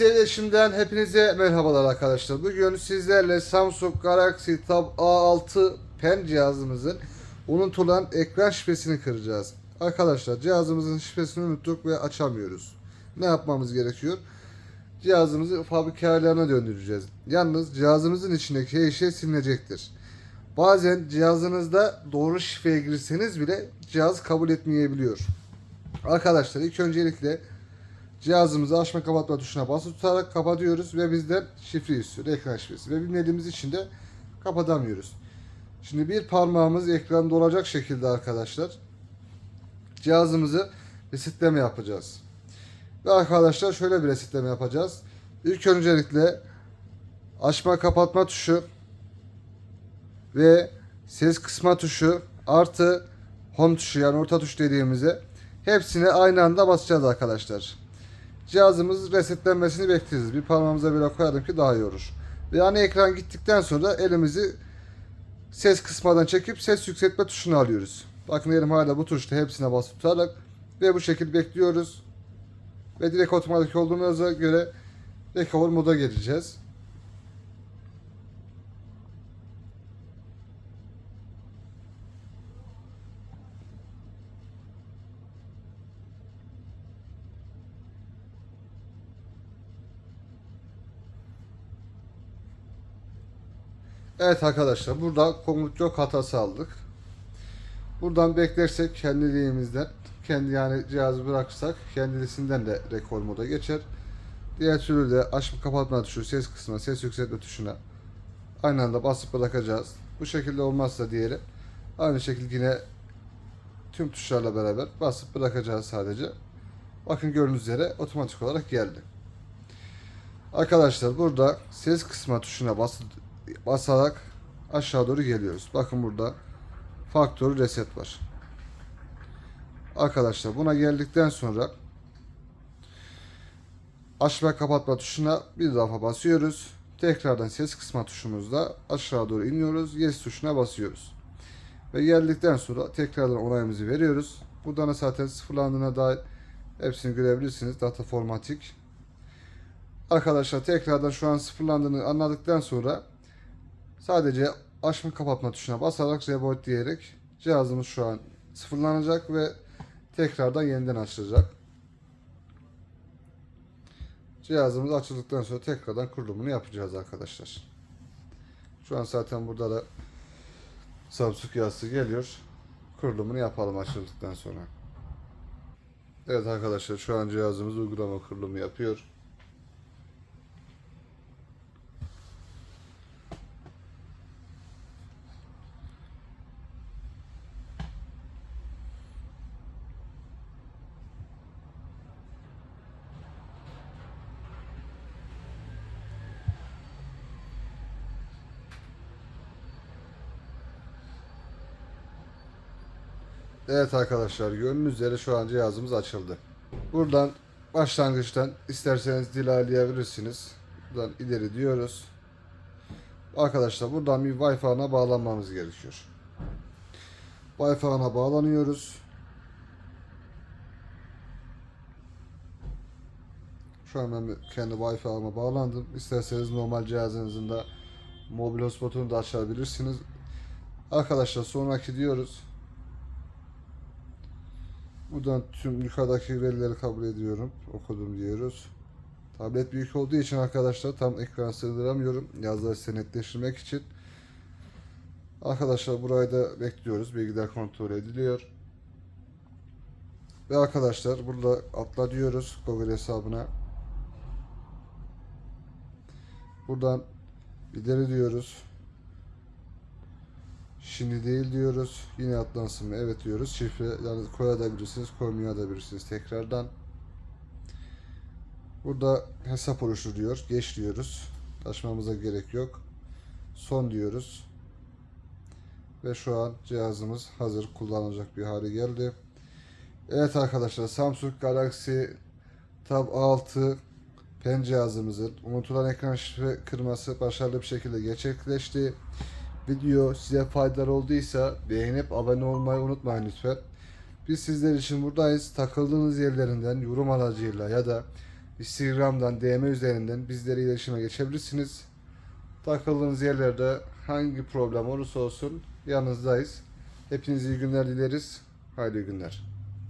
Sevleşimden hepinize merhabalar arkadaşlar. Bugün sizlerle Samsung Galaxy Tab A6 Pen cihazımızın unutulan ekran şifresini kıracağız. Arkadaşlar cihazımızın şifresini unuttuk ve açamıyoruz. Ne yapmamız gerekiyor? Cihazımızı fabrika ayarlarına döndüreceğiz. Yalnız cihazımızın içindeki her şey silinecektir. Bazen cihazınızda doğru şifreye girseniz bile cihaz kabul etmeyebiliyor. Arkadaşlar ilk öncelikle Cihazımızı açma kapatma tuşuna basılı tutarak kapatıyoruz ve bizden şifre istiyor. Ekran şifresi. Ve bilmediğimiz için de kapatamıyoruz. Şimdi bir parmağımız ekranda olacak şekilde arkadaşlar cihazımızı resetleme yapacağız. Ve arkadaşlar şöyle bir resetleme yapacağız. İlk öncelikle açma kapatma tuşu ve ses kısma tuşu artı home tuşu yani orta tuş dediğimize hepsini aynı anda basacağız arkadaşlar cihazımız resetlenmesini bekleyeceğiz. Bir parmağımıza böyle koyalım ki daha iyi olur. Ana ekran gittikten sonra elimizi ses kısmadan çekip ses yükseltme tuşunu alıyoruz. Bakın elim hala bu tuşta hepsine basıp tutarak ve bu şekilde bekliyoruz. Ve direkt otomatik olduğumuza göre recover moda geleceğiz. Evet arkadaşlar burada komut yok hatası aldık. Buradan beklersek kendiliğimizden kendi yani cihazı bırakırsak kendisinden de rekor moda geçer. Diğer türlü de açıp kapatma tuşu, ses kısmına, ses yükseltme tuşuna aynı anda basıp bırakacağız. Bu şekilde olmazsa diğeri aynı şekilde yine tüm tuşlarla beraber basıp bırakacağız sadece. Bakın gördüğünüz üzere otomatik olarak geldi. Arkadaşlar burada ses kısma tuşuna basıp basarak aşağı doğru geliyoruz. Bakın burada faktörü reset var. Arkadaşlar buna geldikten sonra açma kapatma tuşuna bir defa basıyoruz. Tekrardan ses kısma tuşumuzda aşağı doğru iniyoruz. Yes tuşuna basıyoruz. Ve geldikten sonra tekrardan onayımızı veriyoruz. Buradan da zaten sıfırlandığına dair hepsini görebilirsiniz. Data formatik. Arkadaşlar tekrardan şu an sıfırlandığını anladıktan sonra Sadece açma kapatma tuşuna basarak reboot diyerek cihazımız şu an sıfırlanacak ve tekrardan yeniden açılacak. Cihazımız açıldıktan sonra tekrardan kurulumunu yapacağız arkadaşlar. Şu an zaten burada da Samsung yazısı geliyor. Kurulumunu yapalım açıldıktan sonra. Evet arkadaşlar şu an cihazımız uygulama kurulumu yapıyor. Evet arkadaşlar gördüğünüz üzere şu an cihazımız açıldı. Buradan başlangıçtan isterseniz dil ayarlayabilirsiniz. Buradan ileri diyoruz. Arkadaşlar buradan bir Wi-Fi ana bağlanmamız gerekiyor. Wi-Fi ana bağlanıyoruz. Şu an ben kendi Wi-Fi ana bağlandım. İsterseniz normal cihazınızın da mobil hotspot'unu da açabilirsiniz. Arkadaşlar sonraki diyoruz. Buradan tüm yukarıdaki verileri kabul ediyorum. Okudum diyoruz. Tablet büyük olduğu için arkadaşlar tam ekran sığdıramıyorum. Yazıları senetleştirmek için. Arkadaşlar burayı da bekliyoruz. Bilgiler kontrol ediliyor. Ve arkadaşlar burada atla diyoruz Google hesabına. Buradan ileri diyoruz. Şimdi değil diyoruz. Yine atlansın mı? Evet diyoruz. Şifre yani koyabilirsiniz, koymayabilirsiniz tekrardan. Burada hesap oluştur diyor. Geç diyoruz. Açmamıza gerek yok. Son diyoruz. Ve şu an cihazımız hazır kullanılacak bir hale geldi. Evet arkadaşlar Samsung Galaxy Tab 6 pen cihazımızın unutulan ekran şifre kırması başarılı bir şekilde gerçekleşti. Video size faydalı olduysa beğenip abone olmayı unutmayın lütfen. Biz sizler için buradayız. Takıldığınız yerlerinden yorum aracıyla ya da Instagram'dan DM üzerinden bizlere iletişime geçebilirsiniz. Takıldığınız yerlerde hangi problem olursa olsun yanınızdayız. Hepinize iyi günler dileriz. Hayırlı günler.